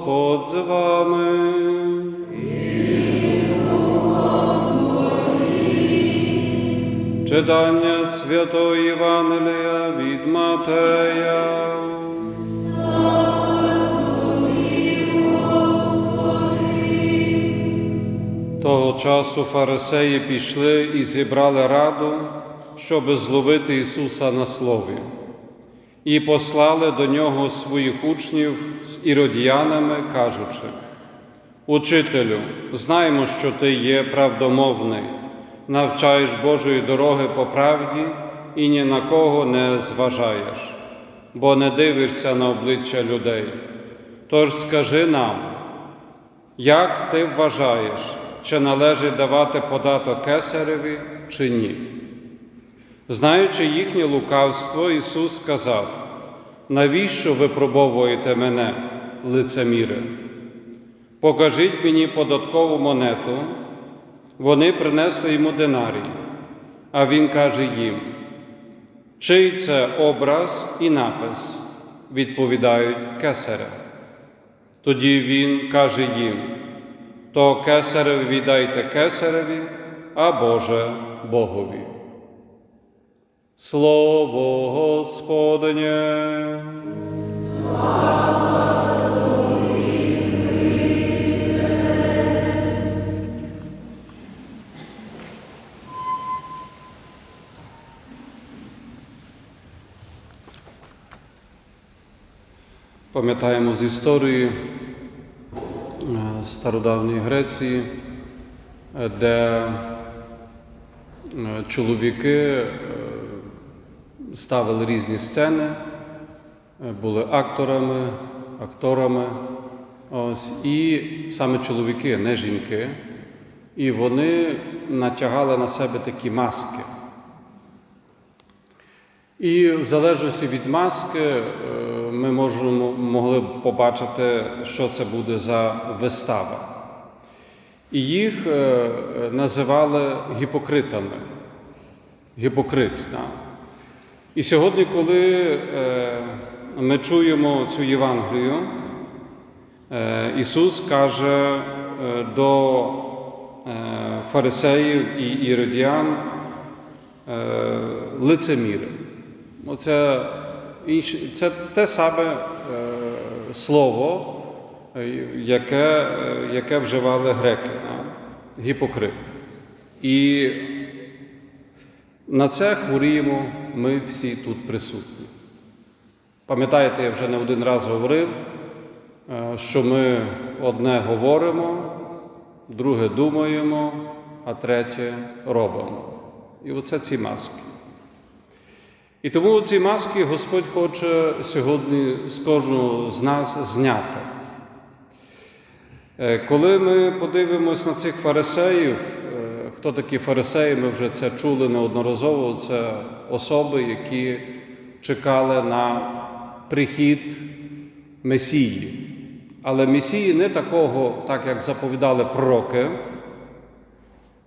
Господь з вами. Читання Святого Євангелія від Матея. Того часу фарисеї пішли і зібрали раду, щоб зловити Ісуса на слові, і послали до нього своїх учнів з іродіянами, кажучи: Учителю, знаємо, що ти є правдомовний, навчаєш Божої дороги по правді і ні на кого не зважаєш, бо не дивишся на обличчя людей. Тож скажи нам, як ти вважаєш, чи належить давати податок кесареві чи ні? Знаючи їхнє лукавство, Ісус сказав: навіщо ви пробовуєте мене, лицеміри? Покажіть мені податкову монету. Вони принесли йому динарій, а він каже їм: чий це образ і напис? Відповідають кесаря. Тоді він каже їм: то кесареві віддайте кесареві, а Боже Богові. Слово Господнє. Пам'ятаємо з історії е, стародавньої Греції, де е, чоловіки е, ставили різні сцени, були акторами, акторами, ось, і саме чоловіки, не жінки, і вони натягали на себе такі маски. І в залежності від маски е, ми можемо, могли б побачити, що це буде за вистава. І їх е, називали гіпокритами. Гіпокрит. Да. І сьогодні, коли е, ми чуємо цю Євангелію, е, Ісус каже е, до фарисеїв і іродіян лицеміри. Оце, це те саме слово, яке, яке вживали греки, гіпокрит. І на це хворіємо ми всі тут присутні. Пам'ятаєте, я вже не один раз говорив, е, що ми одне говоримо, друге думаємо, а третє робимо. І оце ці маски. І тому ці маски Господь хоче сьогодні з кожного з нас зняти. Е, Коли ми подивимось на цих фарисеїв, хто такі фарисеї, ми вже це чули неодноразово, це особи, які чекали на прихід Месії. Але Месії не такого, так як заповідали пророки,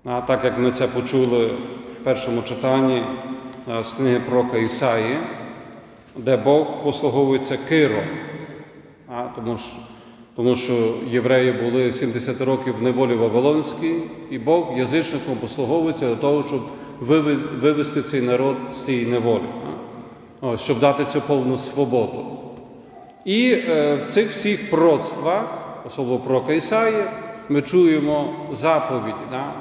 а так як ми це почули в першому читанні з книги пророка Ісаї, де Бог послуговується Киром, тому, що, тому що євреї були 70 років в неволі Вавилонській, і Бог язичником послуговується для того, щоб вивести цей народ з цієї неволі, щоб дати цю повну свободу. І е, в цих всіх пророцтвах, особливо пророка Ісаї, ми чуємо заповідь,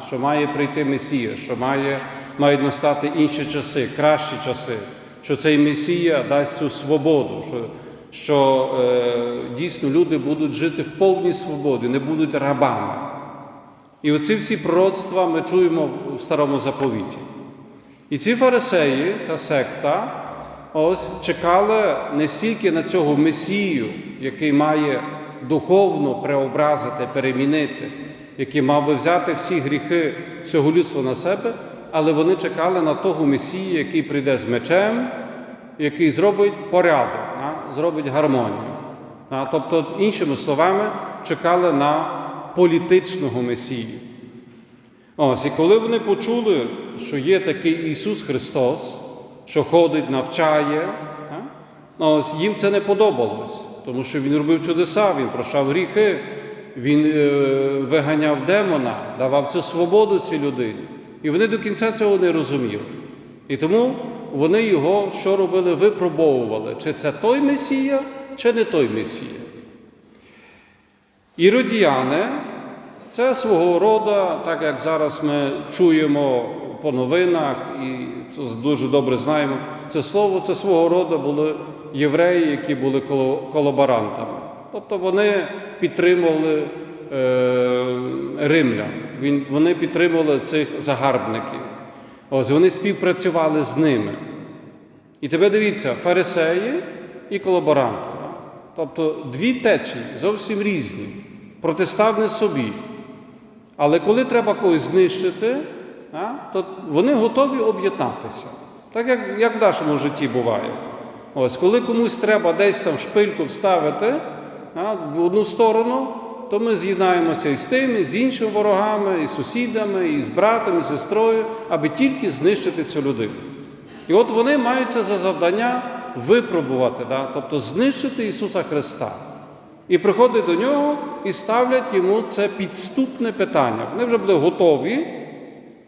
що має прийти Месія, що має, мають настати інші часи, кращі часи, що цей Месія дасть цю свободу, що, що е, дійсно люди будуть жити в повній свободі, не будуть рабами. І оці всі пророцтва ми чуємо в старому заповіті. І ці фарисеї, ця секта, ось чекали не стільки на цього Месію, який має духовно преобразити, перемінити, який мав би взяти всі гріхи цього людства на себе, але вони чекали на того Месію, який прийде з мечем, який зробить порядок, зробить гармонію. Тобто, іншими словами, чекали на політичного Месію. Ось, і коли вони почули, що є такий Ісус Христос, що ходить, навчає, ось, їм це не подобалось. тому що він робив чудеса, він прощав гріхи, він е, виганяв демона, давав цю свободу цій людині. І вони до кінця цього не розуміли. І тому вони його що робили? Випробовували, чи це той Месія, чи не той Месія. Іродіяни це свого роду, так як зараз ми чуємо по новинах, і це дуже добре знаємо, це слово це свого роду були євреї, які були колаборантами. Тобто вони підтримували е, римлян, вони підтримували цих загарбників. Ось вони співпрацювали з ними. І тебе дивіться, фарисеї і колаборанти. Тобто дві течії зовсім різні, протиставні собі. Але коли треба когось знищити, то вони готові об'єднатися. Так як, як в нашому житті буває. Ось, коли комусь треба десь там шпильку вставити в одну сторону, то ми з'єднаємося і з тими, і з іншими ворогами, і з сусідами, і з братом, і з сестрою, аби тільки знищити цю людину. І от вони мають це за завдання випробувати, да? тобто знищити Ісуса Христа. І приходять до нього і ставлять йому це підступне питання. Вони вже були готові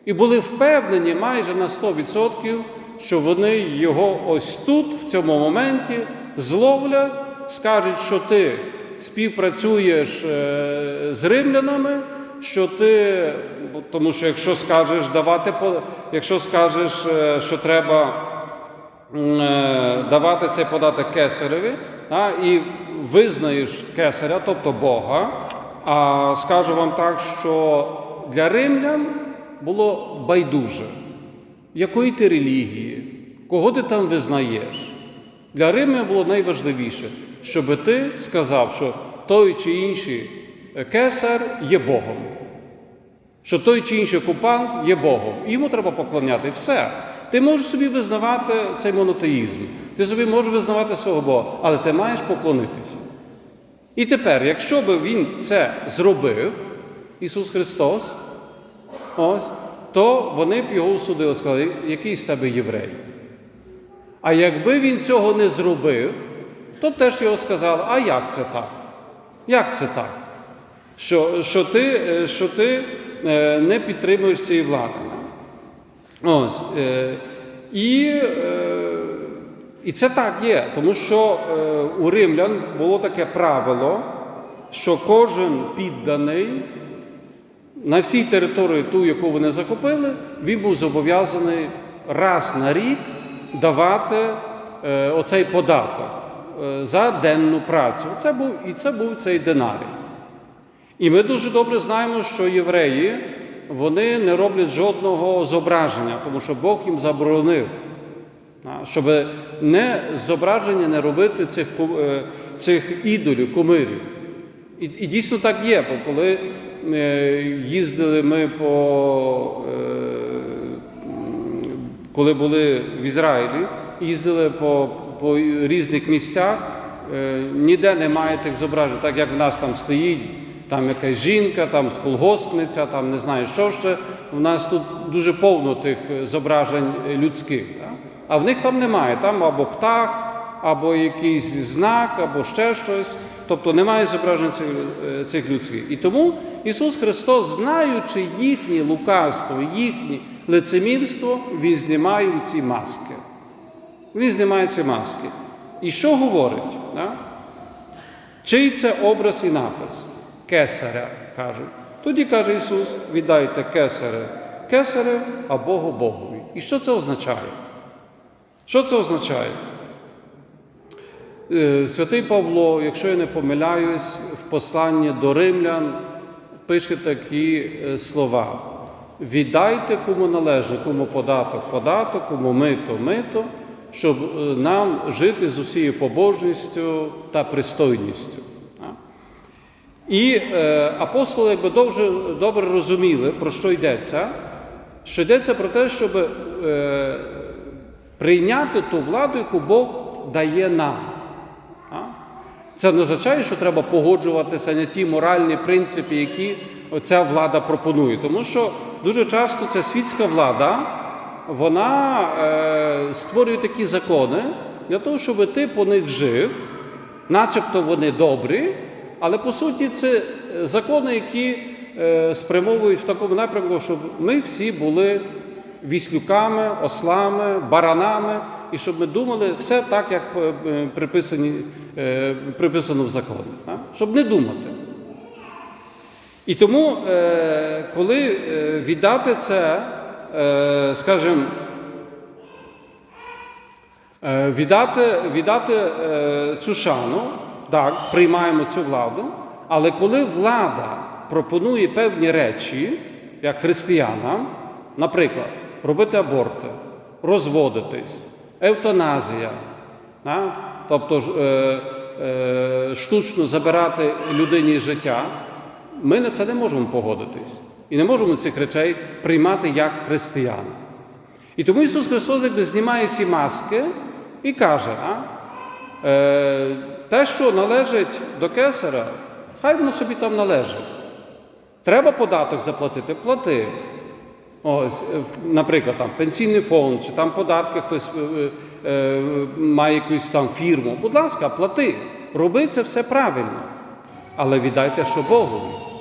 і були впевнені майже на 100%, що вони його ось тут, в цьому моменті, зловлять, скажуть, що ти співпрацюєш е, з римлянами, що ти, тому що якщо скажеш давати, якщо скажеш, е, що треба е, давати цей податок кесареві, а, і визнаєш кесаря, тобто Бога, а скажу вам так, що для римлян було байдуже, якої ти релігії, кого ти там визнаєш. Для Римлян було найважливіше, щоб ти сказав, що той чи інший кесар є Богом що той чи інший окупант є Богом. Йому треба поклоняти. Все. Ти можеш собі визнавати цей монотеїзм, ти собі можеш визнавати свого Бога, але ти маєш поклонитися. І тепер, якщо би він це зробив, Ісус Христос, ось, то вони б його осудили, сказали, який з тебе єврей. А якби він цього не зробив, то теж його сказали, а як це так? Як це так? Що, що ти, е, що ти е, не підтримуєш цієї влади. Ось. е, І, і це так є, тому що у римлян було таке правило, що кожен підданий на всій території, ту, яку вони захопили, він був зобов'язаний раз на рік давати оцей податок за денну працю. Це був, і це був цей динарій. І ми дуже добре знаємо, що євреї вони не роблять жодного зображення, тому що Бог їм заборонив, щоб не зображення не робити цих, е, цих ідолів, кумирів. І, і дійсно так є, бо коли е, їздили ми по. Е, коли були в Ізраїлі, їздили по, по різних місцях, е, ніде немає тих зображень, так як в нас там стоїть, там якась жінка, там колгоспниця, там не знаю що ще. У нас тут дуже повно тих е, зображень е, людських. А в них там немає. Там або птах, або якийсь знак, або ще щось. Тобто немає зображень цих, цих людських. І тому Ісус Христос, знаючи їхнє лукавство, їхнє лицемірство, Він знімає ці маски. Він знімає маски. І що говорить? Да? Чий це образ і напис? Кесаря, кажуть. Тоді каже Ісус: віддайте кесаря кесаря, а Богу Богові. І що це означає? Що це означає? Е, Святий Павло, якщо я не помиляюсь, в посланні до римлян пише такі е, слова: віддайте кому належить, кому податок, податок, кому мито, мито, щоб е, нам жити з усією побожністю та пристойністю. І е, апостоли якби дуже добре розуміли, про що йдеться, що йдеться про те, щоб е, прийняти ту владу, яку Бог дає нам. Це не означає, що треба погоджуватися на ті моральні принципи, які ця влада пропонує. Тому що дуже часто ця світська влада вона е, створює такі закони для того, щоб ти по них жив, начебто вони добрі, але по суті це закони, які е, спрямовують в такому напрямку, щоб ми всі були віслюками, ослами, баранами, і щоб ми думали все так, як е, приписані, е, приписано в законі. а? Щоб не думати. І тому, е, коли е, віддати це, скажімо, Е, Віддати, віддати е, цю шану, так, приймаємо цю владу, але коли влада пропонує певні речі, як християнам, наприклад, робити аборти, розводитись, евтаназія, а? тобто е, е, штучно забирати людині життя, ми на це не можемо погодитись. І не можемо цих речей приймати як християни. І тому Ісус Христос якби знімає ці маски і каже, а, е, те, що належить до кесаря, хай воно собі там належить. Треба податок заплатити, плати. Ось, е, наприклад, там пенсійний фонд, чи там податки хтось е, е, має якусь там фірму. Будь ласка, плати. Роби це все правильно. Але віддайте, що Богові.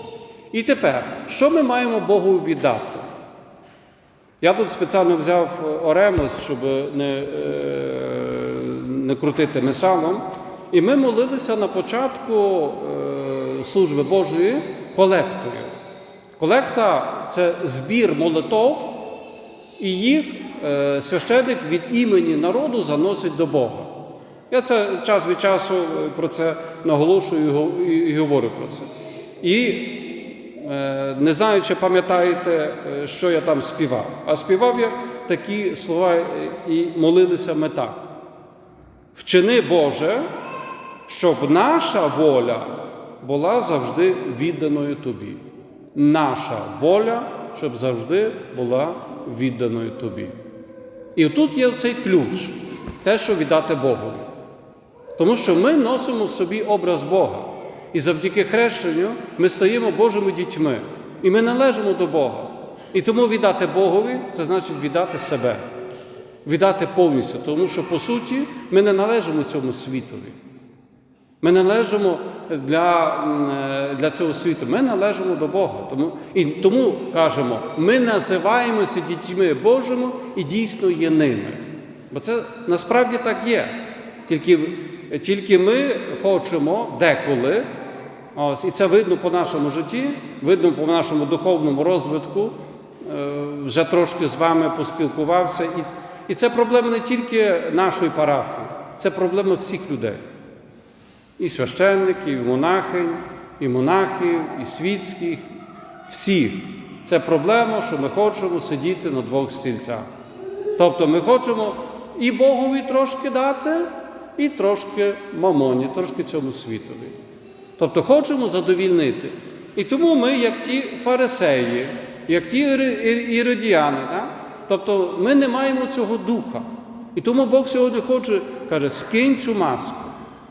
І тепер, що ми маємо Богу віддати? Я тут спеціально взяв Оремос, щоб не, е, не крутити месалом. І ми молилися на початку е, служби Божої колектою. Колекта це збір молитов, і їх е, священник від імені народу заносить до Бога. Я це час від часу е, про це наголошую і го- і, і говорю про це. І Е, Не знаю, чи пам'ятаєте, е, що я там співав. А співав я такі слова е, і молилися ми так. Вчини Боже, щоб наша воля була завжди відданою Тобі. Наша воля, щоб завжди була відданою Тобі. І тут є цей ключ, те, що віддати Богові. Тому що ми носимо в собі образ Бога. І завдяки хрещенню ми стаємо Божими дітьми. І ми належимо до Бога. І тому віддати Богові це значить віддати себе, віддати повністю. Тому що, по суті, ми не належимо цьому світові. Ми належимо для, е, для цього світу. Ми належимо до Бога. Тому, і тому кажемо, ми називаємося дітьми Божими і дійсно є ними. Бо це насправді так є. Тільки, тільки ми хочемо деколи, ось, і це видно по нашому житті, видно по нашому духовному розвитку. Е, Вже трошки з вами поспілкувався. І, і це проблема не тільки нашої парафії, це проблема всіх людей. І священників, і монахинь, і монахів, і світських, всіх. Це проблема, що ми хочемо сидіти на двох стільцях. Тобто ми хочемо і Богові трошки дати, і трошки мамоні, трошки цьому світові. Тобто хочемо задовільнити. І тому ми, як ті фарисеї, як ті іри- ір- іродіяни, да? тобто ми не маємо цього духа. І тому Бог сьогодні хоче, каже, скинь цю маску,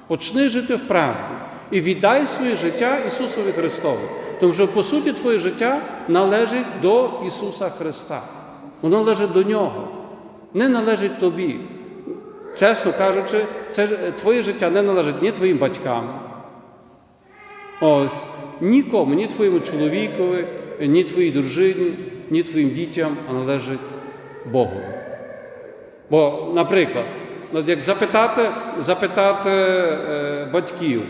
почни жити в правді і віддай своє життя Ісусові Христові. Тому що, по суті, твоє життя належить до Ісуса Христа. Воно належить до Нього, не належить тобі. Чесно кажучи, це твоє життя не належить ні твоїм батькам, Ось нікому, ні твоєму чоловікові, ні твоїй дружині, ні твоїм дітям, а належить Богу. Бо, наприклад, як запитати, запитати е, батьків,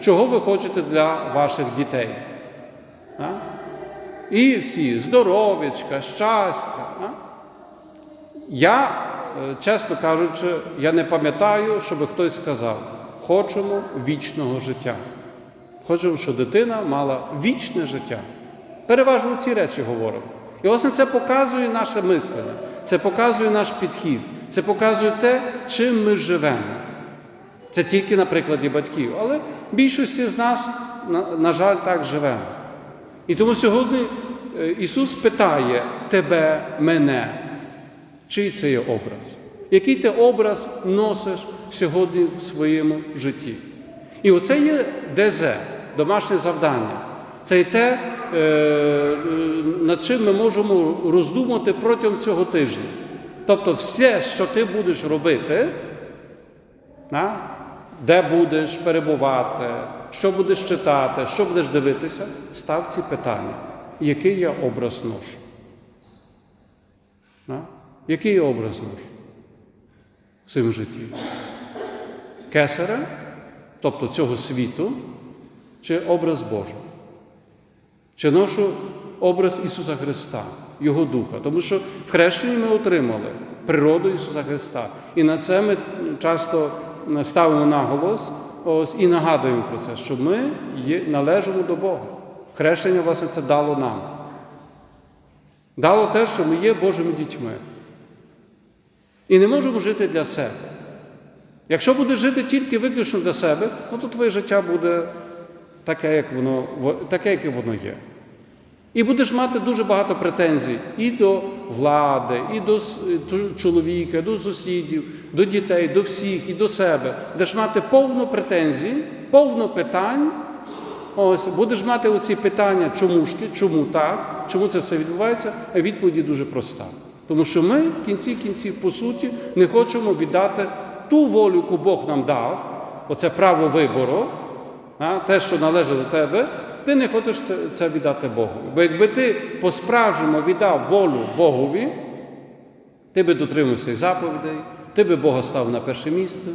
чого ви хочете для ваших дітей? А? І всі здоров'ячка, щастя. А? Я, е, чесно кажучи, я не пам'ятаю, щоб хтось сказав, хочемо вічного життя. Хочемо, щоб дитина мала вічне життя. Переважно ці речі говоримо. І власне це показує наше мислення, це показує наш підхід, це показує те, чим ми живемо. Це тільки на прикладі батьків, але більшості з нас, на, жаль, так живемо. І тому сьогодні е, Ісус питає тебе, мене, чий це є образ? Який ти образ носиш сьогодні в своєму житті? І оце є ДЗ, домашнє завдання. Це і те, е, над чим ми можемо роздумати протягом цього тижня. Тобто, все, що ти будеш робити, де будеш перебувати, що будеш читати, що будеш дивитися, став ці питання. Який я образ ношу? Який я образ ношу в своєму житті? Кесаря, тобто цього світу, чи образ Божий? Чи ношу образ Ісуса Христа, Його Духа? Тому що в хрещенні ми отримали природу Ісуса Христа. І на це ми часто ставимо наголос ось, і нагадуємо про це, що ми є, належимо до Бога. Хрещення, власне, це дало нам. Дало те, що ми є Божими дітьми. І не можемо жити для себе. Якщо будеш жити тільки виключно для себе, ну то твоє життя буде таке, як воно, таке, яке воно є. І будеш мати дуже багато претензій і до влади, і до е, чоловіка, до сусідів, до дітей, до всіх, і до себе. Будеш мати повно претензій, повно питань. Ось будеш мати оці питання, чомушки, чому так, чому це все відбувається, а відповіді дуже проста. Тому що ми в кінці кінців, по суті, не хочемо віддати ту волю, яку Бог нам дав, оце право вибору, те, що належить тебе, ти не хочеш це, це віддати Богу. Бо якби ти по-справжньому віддав волю Богові, ти би дотримався заповідей, ти би Бога став на перше місце,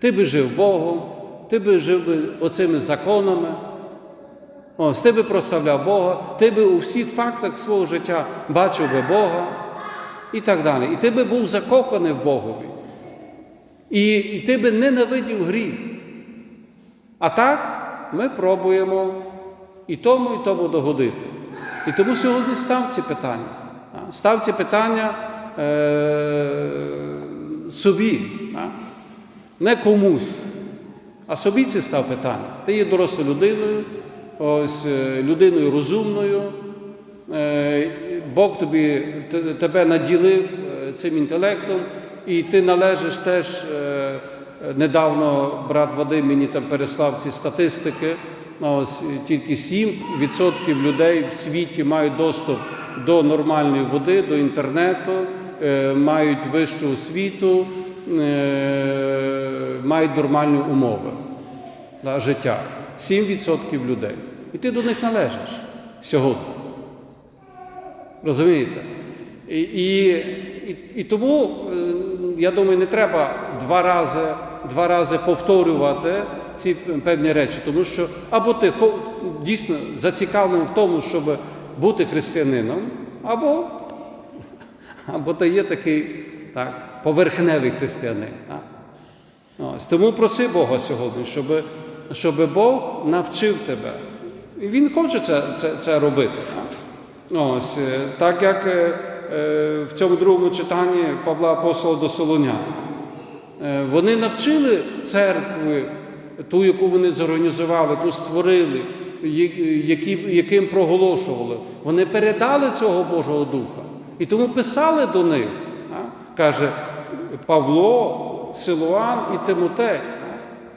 ти би жив Богом, ти би жив оцими законами, ось, ти би прославляв Бога, ти би у всіх фактах свого життя бачив би Бога і так далі. І ти би був закоханий в Богові. І, і ти би ненавидів гріх. А так ми пробуємо і тому, і тому догодити. І тому сьогодні став ці питання. Став ці питання е- собі, не комусь, а собі це став питання. Ти є дорослою людиною, ось е, людиною розумною. Е, Бог тобі тебе наділив е, цим інтелектом, і ти належиш теж. Е, Недавно брат Вадим мені там переслав ці статистики. Ну, Ось тільки 7% людей в світі мають доступ до нормальної води, до інтернету, е, мають вищу освіту, е, мають нормальні умови да, життя. 7% людей. І ти до них належиш сьогодні. Розумієте? І, і, і, тому, е, я думаю, не треба два рази, два рази повторювати ці певні речі, тому що або ти дійсно зацікавлений в тому, щоб бути християнином, або, або ти є такий так, поверхневий християнин. Ось, тому проси Бога сьогодні, щоб, щоб Бог навчив тебе. І Він хоче це, це, це робити. Так? Ось, так як е, е, в цьому другому читанні Павла Апостола до Солонян. Е, Вони навчили церкви, ту, яку вони зорганізували, яку створили, яким проголошували. Вони передали цього Божого Духа. І тому писали до них. Каже Павло, Силуан і Тимотей.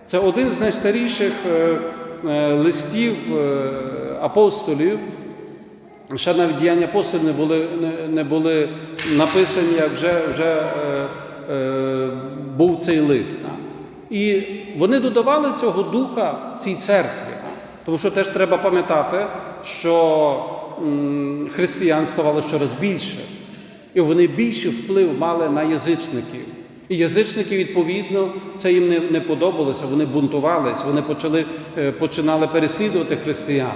Це один з найстаріших е, е, листів апостолів. Ще навіть діяння апостолів не були, не, не були написані, як вже, вже був цей лист. І вони додавали цього духа цій церкві. Тому що теж треба пам'ятати, що християн ставало щораз більше, і вони більший вплив мали на язичників. І язичники, відповідно, це їм не, не подобалося, вони бунтувались, вони почали, е, починали переслідувати християн.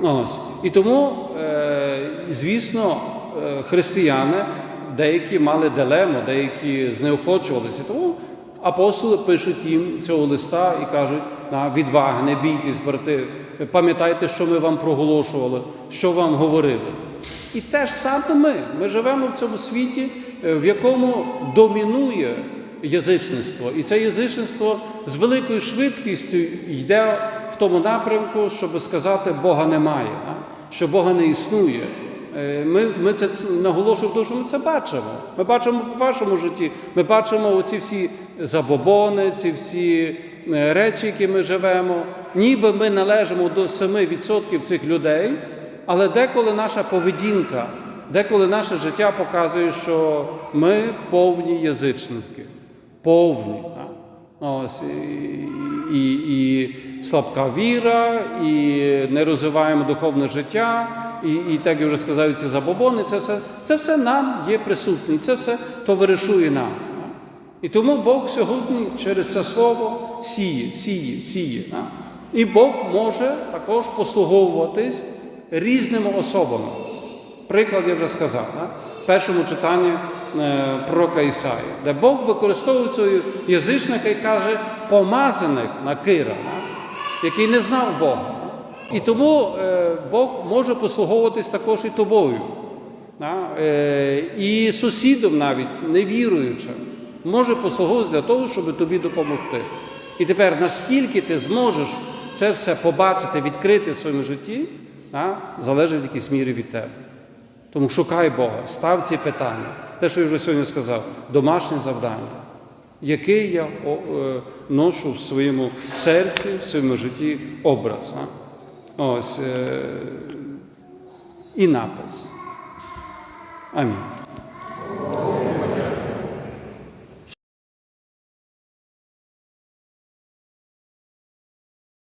Ось. І тому, е, звісно, е, християни деякі мали дилему, деякі знеохочувалися. Тому апостоли пишуть їм цього листа і кажуть: «На, відваги, не бійтесь, брати, пам'ятайте, що ми вам проголошували, що вам говорили. І те ж саме ми. Ми живемо в цьому світі, е, в якому домінує язичництво. І це язичництво з великою швидкістю йде в тому напрямку, щоб сказати, Бога немає, що Бога не існує. Е, Ми, ми це наголошуємо, тому що ми це бачимо. Ми бачимо в вашому житті. Ми бачимо оці всі забобони, ці всі е, речі, які ми живемо. Ніби ми належимо до 7% цих людей, але деколи наша поведінка, деколи наше життя показує, що ми повні язичники. Повні. Так? Ось, і, і, слабка віра, і не розвиваємо духовне життя, і, і так я вже сказав, ці забобони, це все, це все нам є присутнє, і це все товаришує нам. І тому Бог сьогодні через це слово сіє, сіє, сіє. І Бог може також послуговуватись різними особами. Приклад я вже сказав, в першому читанні пророка Ісаї, де Бог використовує цього язичника і каже помазаник на Кира, який не знав Бога. І тому е, Бог може послуговуватись також і тобою. Е, і сусідом навіть невіруючим може послуговуватися для того, щоб тобі допомогти. І тепер, наскільки ти зможеш це все побачити, відкрити в своєму житті, залежить в якійсь мірі від тебе. Тому шукай Бога, став ці питання. Те, що я вже сьогодні сказав, домашнє завдання, яке я е, ношу в своєму серці, в своєму житті образ. Ось, е, і напис. Амінь.